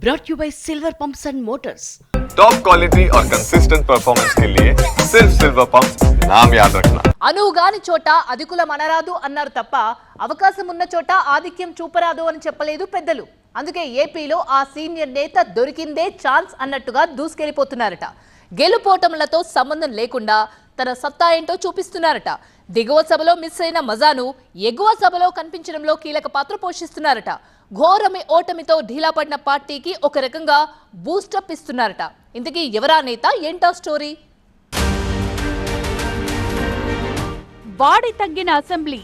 brought you by Silver Pumps and Motors. Top quality और consistent performance के लिए सिर्फ सिल्वर पंप नाम याद रखना అనువుగాని చోట అధికుల మనరాదు అన్నారు తప్ప అవకాశం ఉన్న చోట ఆధిక్యం చూపరాదు అని చెప్పలేదు పెద్దలు అందుకే ఏపీలో ఆ సీనియర్ నేత దొరికిందే ఛాన్స్ అన్నట్టుగా దూసుకెళ్లిపోతున్నారట గెలుపోటములతో సంబంధం లేకుండా తన సత్తా ఏంటో చూపిస్తున్నారట దిగువ సభలో మిస్ అయిన మజాను ఎగువ సభలో కనిపించడంలో కీలక పాత్ర పోషిస్తున్నారట ఘోరమి ఓటమితో ఢీలాపడిన పార్టీకి ఒక రకంగా బూస్టప్ ఇస్తున్నారట. ఇంతకీ ఎవరా నేత? ఏంటా స్టోరీ వాడి తగ్గిన అసెంబ్లీ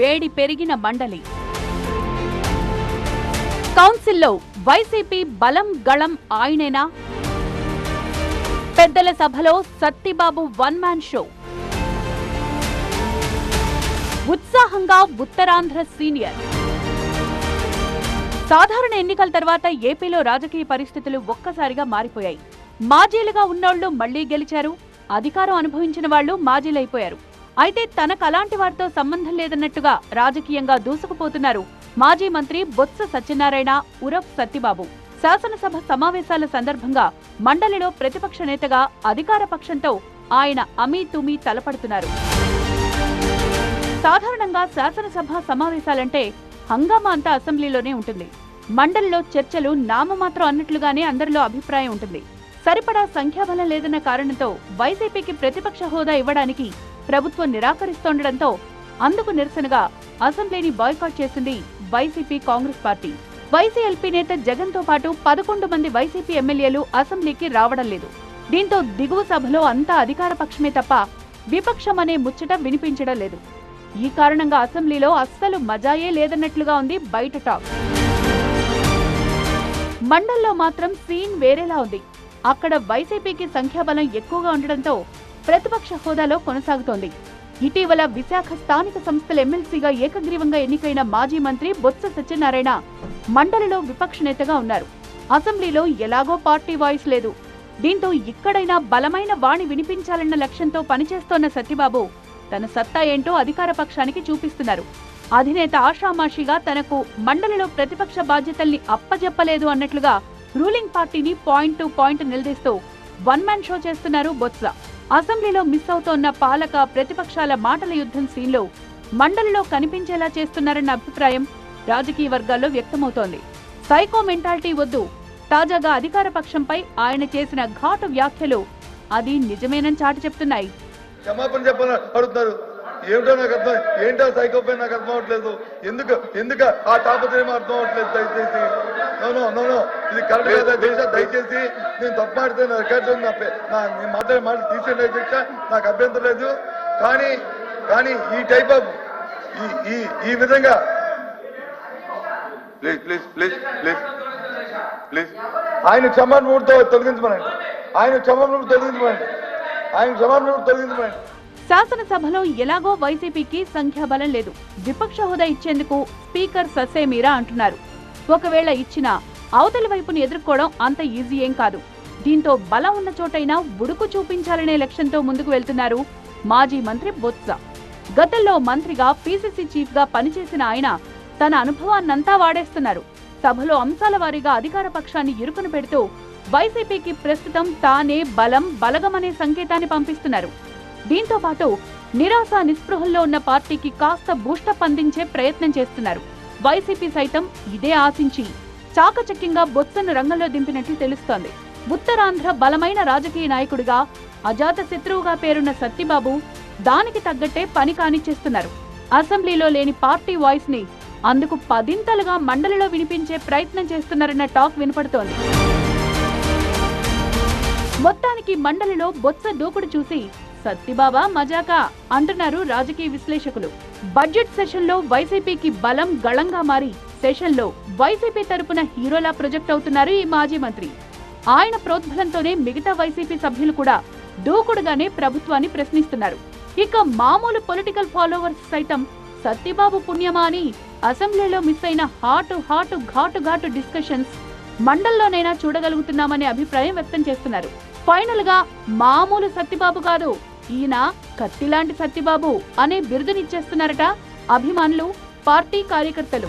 వేడి పెరిగిన మండలి. కౌన్సిల్లో వైసీపీ బలం గళం ఆయనేనా? పెద్దల సభలో సత్తిబాబు వన్ మ్యాన్ షో. ఉత్సాహంగా ఉత్తరాంధ్ర సీనియర్. సాధారణ ఎన్నికల తర్వాత ఏపీలో రాజకీయ పరిస్థితులు ఒక్కసారిగా మారిపోయాయి. మాజీలుగా ఉన్నోళ్ళు మళ్ళీ గెలిచారు. అధికారం అనుభవించిన వాళ్ళు మాజీలైపోయారు. అయితే తనకు అలాంటి వారితో సంబంధం లేదన్నట్టుగా రాజకీయంగా దూసుకుపోతున్నారు మాజీ మంత్రి బొత్స సత్యనారాయణ ఉరఫ్ సత్తిబాబు శాసనసభ సమావేశాల సందర్భంగా మండలిలో ప్రతిపక్ష నేతగా అధికార పక్షంతో ఆయన అమీ తుమీ తలపడుతున్నారు. సాధారణంగా శాసనసభ సమావేశాలంటే హంగామా అంతా అసెంబ్లీలోనే ఉంటుంది. మండలిలో చర్చలు నామమాత్రం అన్నట్లుగానే అందరిలో అభిప్రాయం ఉంటుంది. సరిపడా సంఖ్యాబలం లేదన్న కారణంతో వైసీపీకి ప్రతిపక్ష హోదా ఇవ్వడానికి ప్రభుత్వం నిరాకరిస్తుండటంతో అందుకు నిరసనగా అసెంబ్లీని బాయ్కాట్ చేసింది వైసీపీ కాంగ్రెస్ పార్టీ. వైసీఎల్పీ నేత జగన్తో పాటు పదకొండు మంది వైసీపీ ఎమ్మెల్యేలు అసెంబ్లీకి రావడం లేదు. దీంతో దిగువ సభలో అంతా అధికార పక్షమే తప్ప విపక్షం అనే ముచ్చట వినిపించడం లేదు. ఈ కారణంగా అసెంబ్లీలో అస్సలు మజాయే లేదన్నట్లుగా ఉంది బయట టాక్. మండల్లో మాత్రం సీన్ వేరేలా ఉంది. అక్కడ వైసీపీకి సంఖ్యాబలం ఎక్కువగా ఉండడంతో ప్రతిపక్ష హోదాలో కొనసాగుతోంది. ఇటీవల విశాఖ స్థానిక సంస్థల ఎమ్మెల్సీగా ఏకగ్రీవంగా ఎన్నికైన మాజీ మంత్రి బొత్స సత్యనారాయణ మండలిలో విపక్ష నేతగా ఉన్నారు. అసెంబ్లీలో ఎలాగో పార్టీ వాయిస్ లేదు. దీంతో ఇక్కడైనా బలమైన వాణి వినిపించాలన్న లక్ష్యంతో పనిచేస్తోన్న సత్యబాబు తన సత్తా ఏంటో అధికార పక్షానికి చూపిస్తున్నారు. అధినేత ఆషామాషిగా తనకు మండలిలో ప్రతిపక్ష బాధ్యతల్ని అప్పజెప్పలేదు అన్నట్లుగా రూలింగ్ పార్టీని పాయింట్ టు పాయింట్ నిలదీస్తూ వన్ మ్యాన్ షో చేస్తున్నారు బొత్స. అసెంబ్లీలో మిస్ అవుతోన్న పాలక ప్రతిపక్షాల మాటల యుద్ధం సీన్లో మండలిలో కనిపించేలా చేస్తున్నారన్న అభిప్రాయం రాజకీయ వర్గాల్లో వ్యక్తమవుతోంది. సైకో మెంటాలిటీ వద్దు. తాజాగా అధికార పక్షంపై ఆయన చేసిన ఘాటు వ్యాఖ్యలు అది నిజమేనని చాటి చెప్తున్నాయి. క్షమాపణ చెప్పని అడుగుతున్నారు. ఏమిటో నాకు అర్థం ఏంటో సైకోపై నాకు అర్థం అవట్లేదు ఎందుకు ఎందుకు ఆ తాపత్రయం అర్థం అవట్లేదు దయచేసి? నోనో నోనో ఇది కరెక్ట్ కదా. అధ్యక్ష దయచేసి నేను తప్పు మాడితే నా రికార్డు నా నేను మాట్లాడే మాటలు తీసేయండి అధ్యక్ష. నాకు అభ్యంతరం లేదు. కానీ కానీ ఈ టైప్ ఆఫ్ ఈ ఈ ఈ విధంగా please please please please please ఆయన క్షమాపణతో తొలగించమనండి. ఆయన క్షమాపణ తొలగించమనండి. ఆయన శాసనసభలో ఎలాగో వైసీపీకి సంఖ్యాబలం లేదు. విపక్ష హోదా ఇచ్చేందుకు స్పీకర్ ససేమీరా అంటున్నారు. ఒకవేళ ఇచ్చినా అవతలి వైపును ఎదుర్కోవడం అంత ఈజీ ఏం కాదు. దీంతో బలం ఉన్న చోటైనా ఉడుకు చూపించాలనే లక్ష్యంతో ముందుకు వెళ్తున్నారు మాజీ మంత్రి బొత్స. గతంలో మంత్రిగా పీసీసీ చీఫ్గా పనిచేసిన ఆయన తన అనుభవాన్నంతా వాడేస్తున్నారు. సభలో అంశాల వారీగా అధికార పక్షాన్ని ఇరుకును పెడుతూ వైసీపీకి ప్రస్తుతం తానే బలం బలగమనే సంకేతాన్ని పంపిస్తున్నారు. దీంతో పాటు నిరాశ నిస్పృహల్లో ఉన్న పార్టీకి కాస్త బూస్టప్ అందించే ప్రయత్నం చేస్తున్నారు. వైసీపీ సైతం ఇదే ఆశించి చాకచక్యంగా బొత్సను రంగంలో దింపినట్లు తెలుస్తోంది. ఉత్తరాంధ్ర బలమైన రాజకీయ నాయకుడిగా అజాత శత్రువుగా పేరున్న సత్తిబాబు దానికి తగ్గట్టే పని కానిచ్చేస్తున్నారు. అసెంబ్లీలో లేని పార్టీ వాయిస్ని అందుకు పదింతలుగా మండలిలో వినిపించే ప్రయత్నం చేస్తున్నారన్న టాక్ వినపడుతోంది. మొత్తానికి మండలిలో బొత్స దూకుడు చూసి సత్తిబాబా మజాకా అంటున్నారు రాజకీయ విశ్లేషకులు. బడ్జెట్ సెషన్లో వైసీపీకి బలం గళంగా మారి సెషన్లో వైసీపీ తరపున హీరోలా ప్రొజెక్ట్ అవుతున్నారు ఈ మాజీ మంత్రి. ఆయన ప్రోద్బలంతోనే మిగతా వైసీపీ సభ్యులు కూడా దూకుడుగానే ప్రభుత్వాన్ని ప్రశ్నిస్తున్నారు. ఇక మామూలు పొలిటికల్ ఫాలోవర్స్ సైతం సత్యబాబు పుణ్యమా అని అసెంబ్లీలో మిస్ అయిన హాటు హాటు ఘాటు ఘాటు డిస్కషన్స్ మండల్లోనైనా చూడగలుగుతున్నామనే అభిప్రాయం వ్యక్తం చేస్తున్నారు. ఫైనల్గా మామూలు సత్యబాబు కాదు ఈయన కత్తిలాంటి సత్యబాబు అనే బిరుదునిచ్చేస్తున్నారట అభిమానులు పార్టీ కార్యకర్తలు.